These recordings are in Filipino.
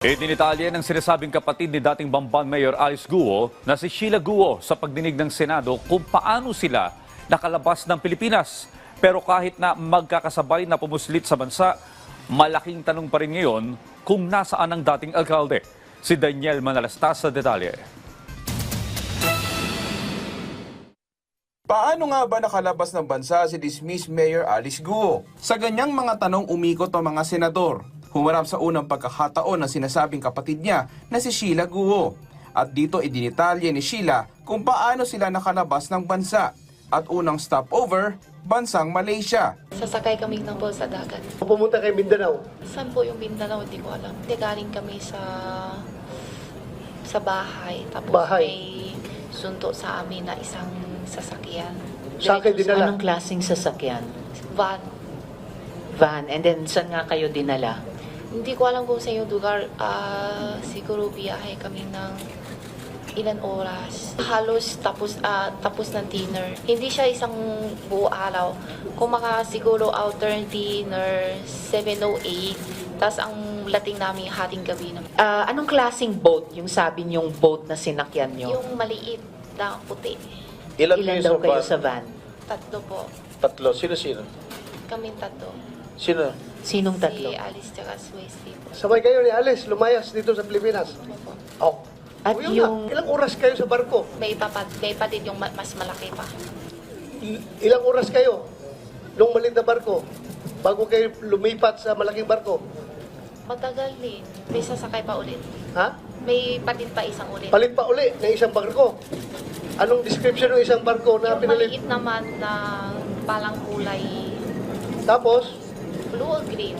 Idinitalya ng sinasabing kapatid ni dating Bamban Mayor Alice Guo na si Sheila Guo sa pagdinig ng Senado kung paano sila nakalabas ng Pilipinas. Pero kahit na magkakasabay na pumuslit sa bansa, malaking tanong pa rin ngayon kung nasaan ang dating alkalde. Si Daniel Manalastas sa detalye. Paano nga ba nakalabas ng bansa si dismissed Mayor Alice Guo? Sa ganyang mga tanong umikot ang mga senador. Humarap sa unang pagkakataon ng sinasabing kapatid niya na si Sheila Guo. At dito idinitalye ni Sheila kung paano sila nakalabas ng bansa. At unang stopover, bansang Malaysia. Sasakay kami ng bus sa dagat. Pumunta kay Mindanao. Saan po yung Mindanao? Hindi ko alam. Hindi, galing kami sa sa bahay. Tapos Bahay. may sunto sa amin na isang sasakyan. Sa akin dinala. Anong klaseng sasakyan? Van. Van. And then, saan nga kayo dinala? Hindi ko alam kung sa yung lugar. Ah, siguro biyahe kami ng ilan oras. Halos tapos ah, tapos ng dinner. Hindi siya isang buo araw. Kung maka siguro outer dinner 7.08. Tapos ang lating namin hating gabi na. Ah, anong klaseng boat? Yung sabi niyong boat na sinakyan niyo? Yung maliit na puti. Ilan, Ilan kayo daw sa kayo van? sa van? Tatlo po. Tatlo. Sino-sino? Kaming tatlo. Sino? Sinong tatlo? Si Alice tsaka si Wesley po. Sabay kayo ni Alice, lumayas dito sa Pilipinas. Opo. Oh. At yun yung... na. Ilang oras kayo sa barko? May ipapat, may patid yung ma- mas malaki pa. Ilang oras kayo nung maliit na barko? Bago kayo lumipat sa malaking barko? Matagal din. May sasakay pa ulit. Ha? May patid pa isang ulit. Palit pa uli ng isang barko. Anong description ng isang barko na yung pinalit? maliit naman na palang kulay Tapos, blue or green.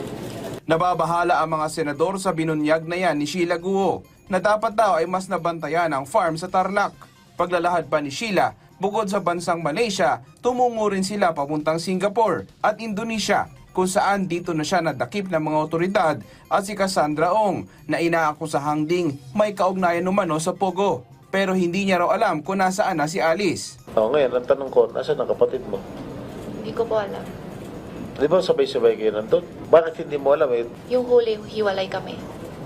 Nababahala ang mga senador sa binunyag na yan ni Sheila Guo na dapat daw ay mas nabantayan ang farm sa Tarlac. Paglalahad pa ni Sheila, bukod sa bansang Malaysia, tumungo rin sila papuntang Singapore at Indonesia kung saan dito na siya nadakip ng mga otoridad at si Cassandra Ong na inaakusahang ding may kaugnayan umano sa Pogo. Pero hindi niya raw alam kung nasaan na si Alice. O, ngayon, ang tanong ko, nasa ang kapatid mo? Hindi ko po alam. Di ba sabay-sabay kayo nandun? Bakit hindi mo alam eh? Yung huli, hiwalay kami.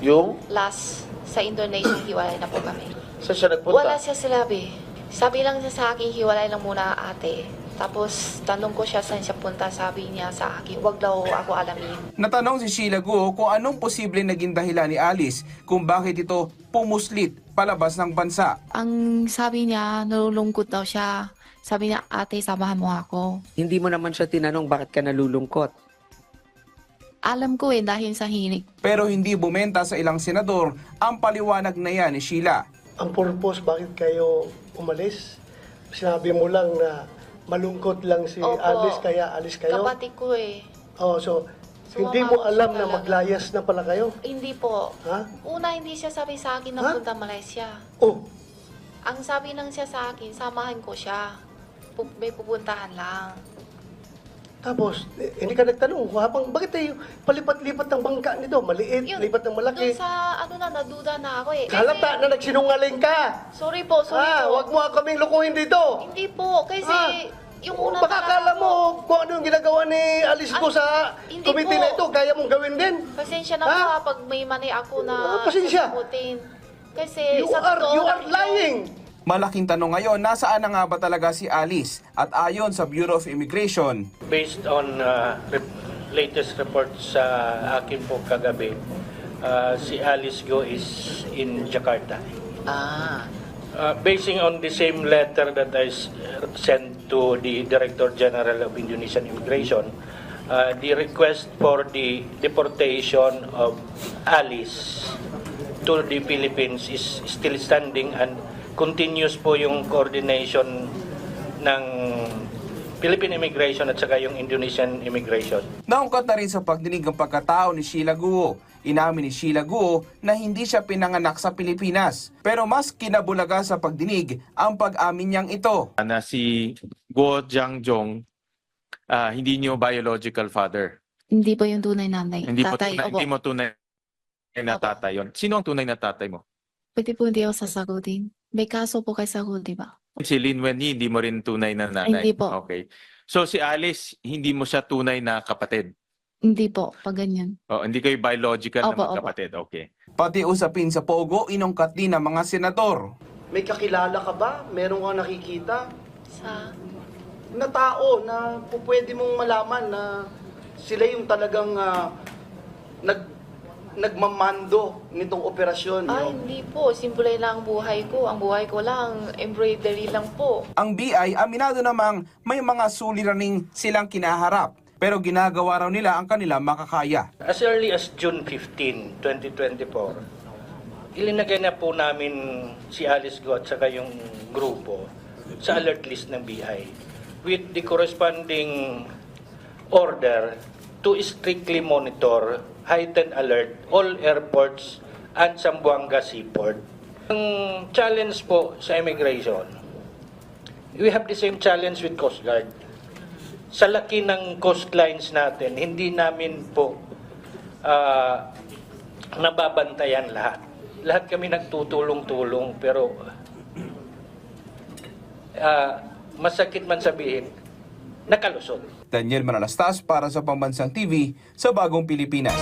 Yung, Last, sa Indonesia, hiwalay na po kami. saan siya nagpunta? Wala siya sinabi. Sabi lang niya sa akin, hiwalay lang muna ate. Tapos, tanong ko siya saan siya punta. Sabi niya sa akin, wag daw ako alamin. Natanong si Sheila Guo kung anong posible naging dahilan ni Alice kung bakit ito pumuslit palabas ng bansa. Ang sabi niya, nalulungkot daw siya. Sabi niya, ate, samahan mo ako. Hindi mo naman siya tinanong bakit ka nalulungkot. Alam ko eh, dahil sa hinig. Pero hindi bumenta sa ilang senador ang paliwanag na yan ni Sheila. ang purpose bakit kayo umalis? Sinabi mo lang na malungkot lang si Opo. Alice, kaya alis kayo? Kapatid ko eh. Oh, so, Sumama hindi mo alam siya na talaga. maglayas na pala kayo? Hindi po. Ha? Una, hindi siya sabi sa akin na Ha? punta Malaysia. Oh, Ang sabi lang siya sa akin, samahan ko siya. Pu- may pupuntahan lang. tapos, eh, hindi ka nagtanong, habang, bakit tayo palipat-lipat ng bangka nito? Maliit, Yun, lipat ng malaki. Doon sa, ano na, naduda na ako eh. Halata na nagsinungaling ka! Sorry po, sorry Ah, po. wag mo kaming lukuhin dito! Hindi po, kasi Ah, yung una Baka akala talaga mo po- kung ano yung ginagawa ni Alice ko sa hindi committee po. na ito, kaya mong gawin din. Pasensya na Ha? po ha, pag may mani ako na Ah, pasensya. sasagutin. Kasi You sa are, totoo you are lang ito, lying! Malaking tanong ngayon, nasaan na nga ba talaga si Alice? At ayon sa Bureau of Immigration, Based on uh, rep- latest reports sa akin po kagabi, uh, si Alice Go is in Jakarta. Ah, Uh, basing on the same letter that I s- sent to the Director General of Indonesian Immigration, uh, the request for the deportation of Alice to the Philippines is still standing and continuous po yung coordination ng Philippine Immigration at saka yung Indonesian Immigration. naungkat na rin sa pagdinig ang pagkatao ni Sheila Guo. Inamin ni Sheila Guo na hindi siya pinanganak sa Pilipinas. Pero mas kinabulaga sa pagdinig ang pag-amin niyang ito. na si Guo Jiangjong ah, hindi niyo biological father. Hindi po yung tunay nanay. Hindi po tatay, tunay, opo. hindi mo tunay na tatay yon. Sino ang tunay na tatay mo? Pwede po hindi ako sasagutin. May kaso po kay Sagot, di ba? Si Lin Wenyi, hindi mo rin tunay na nanay. Hindi po. Okay. So si Alice, hindi mo siya tunay na kapatid. Hindi po, pag ganyan. Oh, hindi kayo biological Opo, na opo. magkapatid. Okay. Pati usapin sa Pogo, inungkat din ng mga senador. May kakilala ka ba? Meron kang nakikita Sa na tao na pwede mong malaman na sila yung talagang ah, nag nagmamando nitong operasyon. No? hindi po. Simple lang ang buhay ko. Ang buhay ko lang, embroidery lang po. Ang BI aminado namang may mga suliraning silang kinaharap. Pero ginagawa raw nila ang kanila makakaya. As early as June 15, 2024, ilinagay na po namin si Alice Go at saka yung grupo sa alert list ng BI with the corresponding order to strictly monitor heightened alert all airports and Zamboanga Seaport. Ang challenge po sa immigration, we have the same challenge with Coast Guard sa laki ng coastlines natin, hindi namin po ah, nababantayan lahat. Lahat kami nagtutulong-tulong pero ah, masakit man sabihin, nakalusot. Daniel Manalastas para sa Pambansang TV sa Bagong Pilipinas.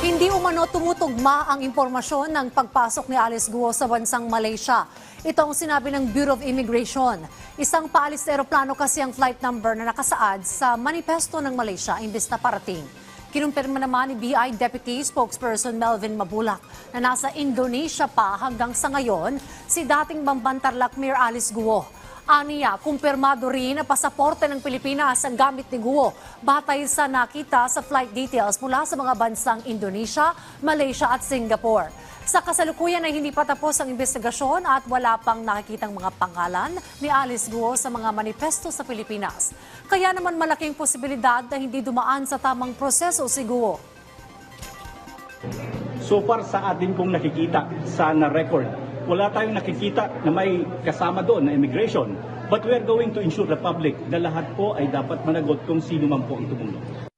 Hindi umano tumutugma ang impormasyon ng pagpasok ni Alice Guo sa bansang Malaysia. Ito ang sinabi ng Bureau of Immigration. Isang paalis na aeroplano kasi ang flight number na nakasaad sa manifesto ng Malaysia imbis na parating. Kinumpirma naman ni BI Deputy Spokesperson Melvin Mabulak na nasa Indonesia pa hanggang sa ngayon si dating Bambantarlak Mayor Alice Guo. Aniya, kumpirmado rin na pasaporte ng Pilipinas ang gamit ni Guo batay sa nakita sa flight details mula sa mga bansang Indonesia, Malaysia at Singapore. Sa kasalukuyan ay hindi pa tapos ang investigasyon at wala pang nakikitang mga pangalan ni Alice Guo sa mga manifesto sa Pilipinas. Kaya naman malaking posibilidad na hindi dumaan sa tamang proseso si Guo. So far sa atin pong nakikita sa na-record, wala tayong nakikita na may kasama doon na immigration. But we are going to ensure the public na lahat po ay dapat managot kung sino man po ang tumulong.